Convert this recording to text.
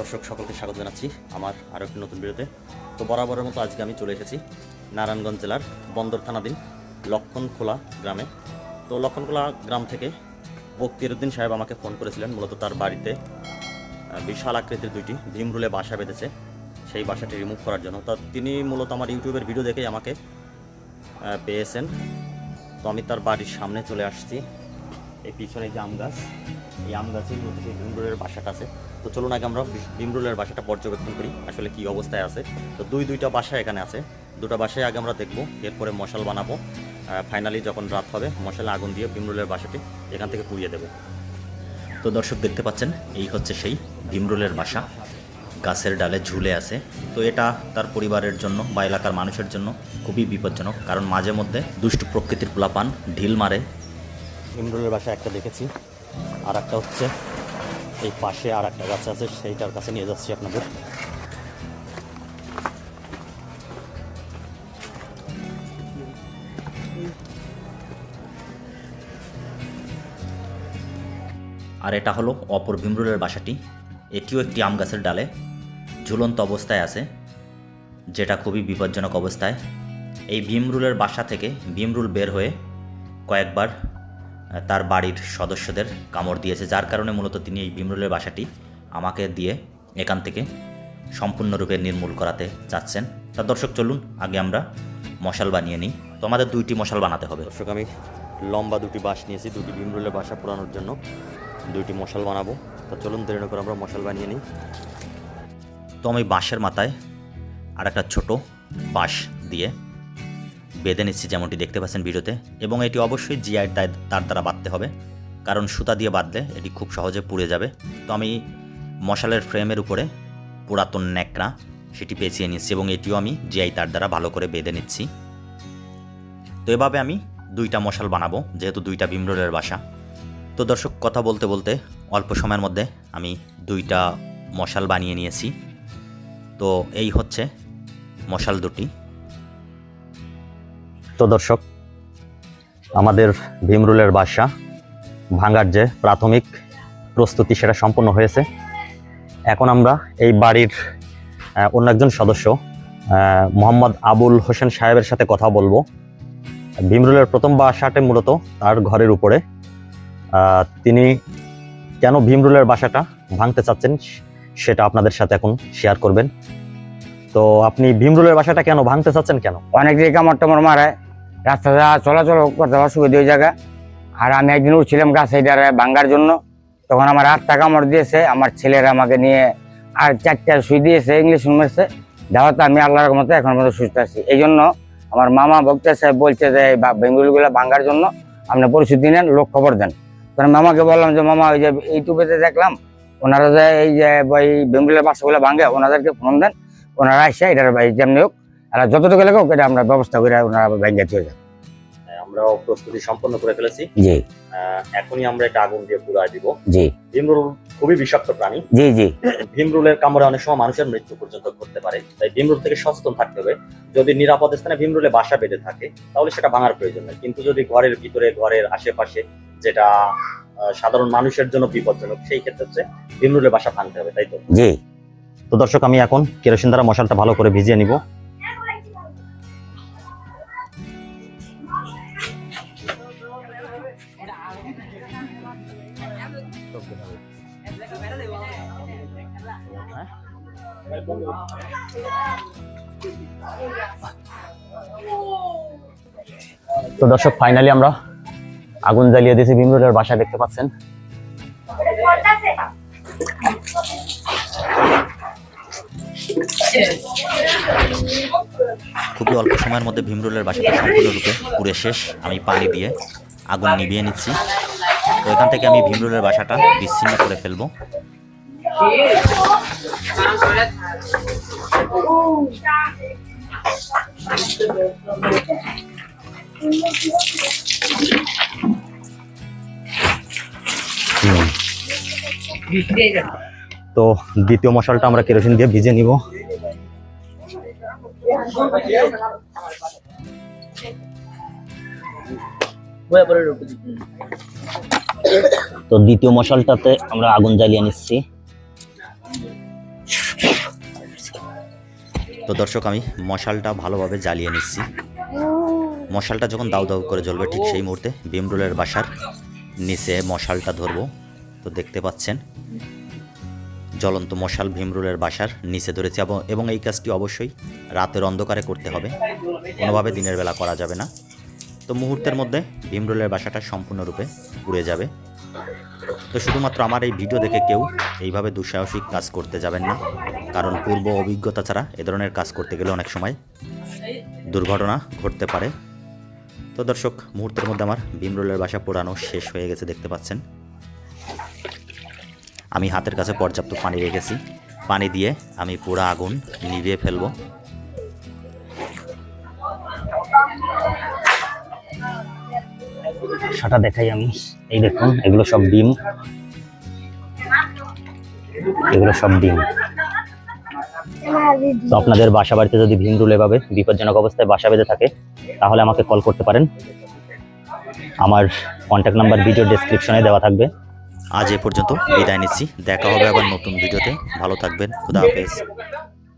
দর্শক, সকলকে স্বাগত জানাচ্ছি আমার আরও একটি নতুন ভিডিওতে। তো বরাবরের মতো আজকে আমি চলে এসেছি নারায়ণগঞ্জ জেলার বন্দর থানাধীন লক্ষণখোলা গ্রামে। তো লক্ষণখোলা গ্রাম থেকে বক্তিরউদ্দিন সাহেব আমাকে ফোন করেছিলেন, মূলত তার বাড়িতে বিশাল আকৃতির দুইটি ভীমরুলে বাসা বেঁধেছে। সেই বাসাটি রিমুভ করার জন্য। তা তিনি মূলত আমার ইউটিউবের ভিডিও দেখেই আমাকে পেয়েছেন। তো আমি তার বাড়ির সামনে চলে আসছি। এই পিছনে যে গাছ এই আম গাছের মধ্যে সেই ভীমরুলের বাসাটা আছে। তো চলুন আগে আমরা ভীমরুলের বাসাটা পর্যবেক্ষণ করি, আসলে কি অবস্থায় আছে। তো দুই দুইটা বাসা এখানে আছে। দুটো বাসায় আগে আমরা দেখব, এরপরে মশাল বানাবো। ফাইনালি যখন রাত হবে, মশালে আগুন দিয়ে ভীমরুলের বাসাটি এখান থেকে পুড়িয়ে দেবো। তো দর্শক দেখতে পাচ্ছেন, এই হচ্ছে সেই ভীমরুলের বাসা। গাছের ডালে ঝুলে আছে। তো এটা তার পরিবারের জন্য বা এলাকার মানুষের জন্য খুবই বিপজ্জনক, কারণ মাঝে মধ্যে দুষ্টু প্রকৃতির পোলাপান ঢিল মারে। ভীমরুলের বাসা একটা দেখেছি। আর একটা হচ্ছে, এই পাশে আর একটা গাছ আছে, সেইটার কাছে নিয়ে যাচ্ছি আপনাদের। আর এটা হলো অপর ভীমরুলের বাসাটি। এটিও একটি আম গাছের ডালে, ঝুলন্ত অবস্থায় আছে, যেটা খুবই বিপজ্জনক অবস্থায়। এই ভীমরুলের বাসা থেকে ভীমরুল বের হয়ে কয়েকবার তার বাড়ির সদস্যদের কামড় দিয়েছে যার কারণে মূলত তিনি এই ভীমরুলের বাসাটি আমাকে দিয়ে এখান থেকে সম্পূর্ণরূপে নির্মূল করাতে চাচ্ছেন। তা দর্শক চলুন আগে আমরা মশাল বানিয়ে নিই। তো আমাদের দুইটি মশাল বানাতে হবে। দর্শক আমি লম্বা দুটি বাঁশ নিয়েছি দুটি ভীমরুলের বাসা পোড়ানোর জন্য দুইটি মশাল বানাবো। তা চলুন দেরি করে আমরা মশাল বানিয়ে নিই। তো আমি বাঁশের মাথায় আর একটা ছোট বাঁশ দিয়ে বেঁধে নিচ্ছি যেমনটি দেখতে পাচ্ছেন ভিডিওতে, এবং এটি অবশ্যই জিআই তার দ্বারা বাঁধতে হবে, কারণ সুতা দিয়ে বাঁধলে এটি খুব সহজে পুড়ে যাবে। তো আমি মশালের ফ্রেমের উপরে পুরাতন ন্যাকড়া সেটি পেঁচিয়ে নিচ্ছি, এবং এটিও আমি জিআই তার দ্বারা ভালো করে বেঁধে নিচ্ছি। তো এভাবে আমি দুইটা মশাল বানাবো, যেহেতু দুইটা ভীমরোলের বাসা। তো দর্শক, কথা বলতে বলতে অল্প সময়ের মধ্যে আমি দুইটা মশাল বানিয়ে নিয়েছি। তো এই হচ্ছে মশাল দুটি। তো দর্শক, আমাদের ভীমরুলের বাসা ভাঙার যে প্রাথমিক প্রস্তুতি সেটা সম্পন্ন হয়েছে। এখন আমরা এই বাড়ির অন্য একজন সদস্য মোহাম্মদ আবুল হোসেন সাহেবের সাথে কথা বলব। ভীমরুলের প্রথম বাসাটে মূলত তার ঘরের উপরে। তিনি কেন ভীমরুলের বাসাটা ভাঙতে চাচ্ছেন সেটা আপনাদের সাথে এখন শেয়ার করবেন। তো আপনি ভীমরুলের বাসাটা কেন ভাঙতে চাচ্ছেন কেন? অনেক দিকে কামড় টামড় মারে। রাস্তা যা চলাচল করতে অসুবিধা ওই জায়গা আর আমি একদিন উঠছিলাম গাছ এইটার ভাঙ্গার জন্য। তখন আমার আটটা কামড় দিয়েছে, আমার ছেলেরা আমাকে নিয়ে আর চারটা শুই দিয়েছে, ইংলিশ মেরেছে দেওয়াতে আমি আল্লাহর মতো এখন মতো সুস্থ আছি। এই জন্য আমার মামা বক্তা সাহেব বলছে যে বেঙ্গুলিগুলো ভাঙ্গার জন্য আপনি পরিস্থিতি নেন, লোক খবর দেন। তখন মামাকে বললাম যে, মামা, ওই যে ইউটিউবেতে দেখলাম, ওনারা যে এই যে, ওই বেঙ্গুলের বাসাগুলো ভাঙে, ওনাদেরকে ফোন দেন, ওনারা আসে, এটার ভাই যেমনি হোক আর যতটুকু লাগে ওকে এটা আমরা ব্যবস্থা করে ওনারা ভেঙে দিয়ে যান আমরাও প্রস্তুতি সম্পন্ন করে ফেলেছি। জি। এখনই আমরা এটা আগুন দিয়ে পুরাই দিব। জি। ভীমরুল খুবই বিষাক্ত প্রাণী। জি জি। ভীমরুলের কামড়ে অনেক সময় মানুষের মৃত্যু পর্যন্ত করতে পারে। তাই ভীমরুল থেকে সচেতন থাকতে হবে। যদি নিরাপদ স্থানে ভীমরুলে বাসা বেঁধে থাকে তাহলে সেটা ভাঙার প্রয়োজন নেই। কিন্তু যদি ঘরের ভিতরে ঘরের আশেপাশে যেটা সাধারণ মানুষের জন্য বিপজ্জনক সেই ক্ষেত্রে হচ্ছে ভীমরুলের বাসা ভাঙতে হবে তাই তো? জি। তো দর্শক আমি এখন কেরোসিন দ্বারা মশালটা ভালো করে ভিজিয়ে নিব। তো দর্শক ফাইনালি আমরা আগুন জ্বালিয়ে দিয়েছি ভীমরুলের বাসা, দেখতে পাচ্ছেন। খুবই অল্প সময়ের মধ্যে ভীমরুলের বাসাটা সম্পূর্ণরূপে পুড়ে শেষ। আমি পানি দিয়ে আগুন নিভিয়ে নিচ্ছি। তো এখান থেকে আমি ভীমরুলের বাসাটা বিচ্ছিন্ন করে ফেলব। তো দ্বিতীয় মশালটা আমরা কেরোসিন দিয়ে ভিজে নিব। তো দ্বিতীয় মশালটাতে আমরা আগুন জ্বালিয়ে নিচ্ছি। তো দর্শক, আমি মশালটা ভালোভাবে জ্বালিয়ে নিচ্ছি। মশালটা যখন দাউ দাউ করে জ্বলবে ঠিক সেই মুহূর্তে ভীমরুলের বাসার নিচে মশালটা ধরবো। তো দেখতে পাচ্ছেন, জ্বলন্ত মশাল ভীমরুলের বাসার নিচে ধরেছে। এবং এই কাজটি অবশ্যই রাতের অন্ধকারে করতে হবে। কোনোভাবে দিনের বেলা করা যাবে না। তো মুহূর্তের মধ্যে ভীমরুলের বাসাটা সম্পূর্ণরূপে উড়ে যাবে। তো শুধুমাত্র আমার এই ভিডিও দেখে কেউ এইভাবে দুঃসাহসিক কাজ করতে যাবেন না। কারণ পূর্ব অভিজ্ঞতা ছাড়া এ ধরনের কাজ করতে গেলে অনেক সময় দুর্ঘটনা ঘটতে পারে। তো দর্শক, মুহূর্তের মধ্যে আমার ভীমরুলের বাসা পোড়ানো শেষ হয়ে গেছে দেখতে পাচ্ছেন। আমি হাতের কাছে পর্যাপ্ত পানি রেখেছি। পানি দিয়ে আমি পোড়া আগুন নিভিয়ে ফেলব। সেটা দেখাই আমি। এই দেখুন, এগুলো সব ডিম। এগুলো সব ডিম। তো আপনাদের বাসা বাড়িতে যদি ভীমরুল এভাবে বিপজ্জনক অবস্থায় বাসা বেঁধে থাকে, তাহলে আমাকে কল করতে পারেন। আমার কন্ট্যাক্ট নাম্বার ভিডিও ডেসক্রিপশনে দেওয়া থাকবে। আজ এ পর্যন্ত বিদায় নিচ্ছি। দেখা হবে আবার নতুন ভিডিওতে ভালো থাকবেন। খুদা হাফেজ।